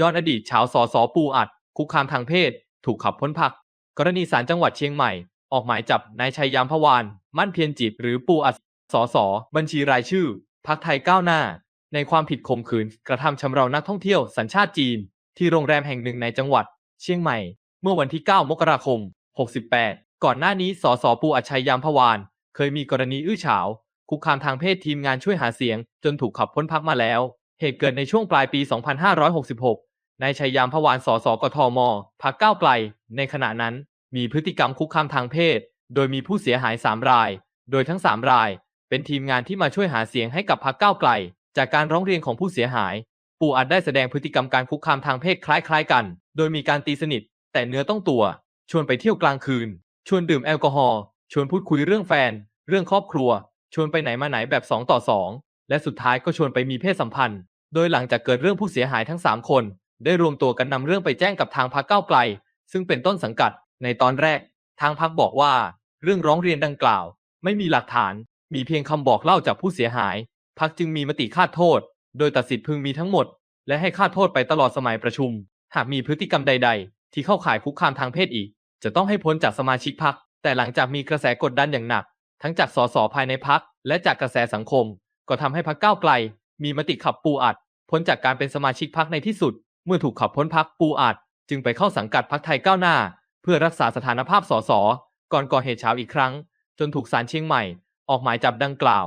ย้อนอดีตชาวสอสอปูอัด คุกคามทางเพศ ถูกขับพ้นพัก กรณีศาลจังหวัดเชียงใหม่ ออกหมายจับนายชัยยามพวาน มั่นเพียรจิตหรือปูอัดสอสอบัญชีรายชื่อพักไทยก้าวหน้า ในความผิดข่มขืน กระทำชำเรานักท่องเที่ยวสัญชาติจีน ที่โรงแรมแห่งหนึ่งในจังหวัด เชียงใหม่ เมื่อวันที่ 9 มกราคม 68 ก่อนหน้านี้สสปูอัดชัยยามพวาน เคยมีกรณีอื้อฉาว คุกคามทางเพศทีมงานช่วยหาเสียง จนถูกขับพ้นพักมาแล้ว เหตุเกิดในช่วงปลายปี 2566 นายชัยยามพวานสสกทมพักก้าวไกล ในขณะนั้น มีพฤติกรรมคุกคามทางเพศ โดยมีผู้เสียหาย3ราย โดยทั้ง3ราย เป็นทีมงานที่มาช่วยหาเสียงให้กับพักก้าวไกล จากการร้องเรียนของผู้เสียหาย ปู่อัดได้แสดงพฤติกรรมการคุกคามทางเพศคล้ายๆกัน โดยมีการตีสนิท แต่เนื้อต้องตัว ชวนไปเที่ยวกลางคืน ชวนดื่มแอลกอฮอล์ชวนพูดคุยเรื่องแฟน เรื่องครอบครัว ชวนไปไหนมาไหนแบบ2ต่อ2และสุดท้ายก็ชวนไปมีเพศสัมพันธ์ โดยหลังจากเกิดเรื่องผู้เสียหายทั้ง 3 คน ได้รวมตัวกันนำเรื่องไปแจ้งกับทางพักก้าวไกล ซึ่งเป็นต้นสังกัด ในตอนแรก ทางพักบอกว่า เรื่องร้องเรียนดังกล่าว ไม่มีหลักฐาน มีเพียงคำบอกเล่าจากผู้เสียหายพักจึงมีมติคาดโทษ โดยตัดสิทธิ์พึงมีทั้งหมด และให้ค่าโทษไปตลอดสมัยประชุม หากมีพฤติกรรมใด ๆ ที่เข้าข่ายคุกคามทางเพศอีก จะต้องให้พ้นจากสมาชิกพักแต่หลังจากมีกระแสกดดันอย่างหนัก ทั้งจากสสภายในพักและจากกระแสสังคม ก็ทำให้พักก้าวไกล มีมติขับปูอัดพ้นจากการเป็นสมาชิกพักในที่สุด เมื่อถูกขับพ้นพักปูอัด จึงไปเข้าสังกัดพักไทยก้าวหน้า เพื่อรักษาสถานภาพสส ก่อนก่อเหตุเช้าอีกครั้ง จนถูกศาลเชียงใหม่ ออกหมายจับดังกล่าว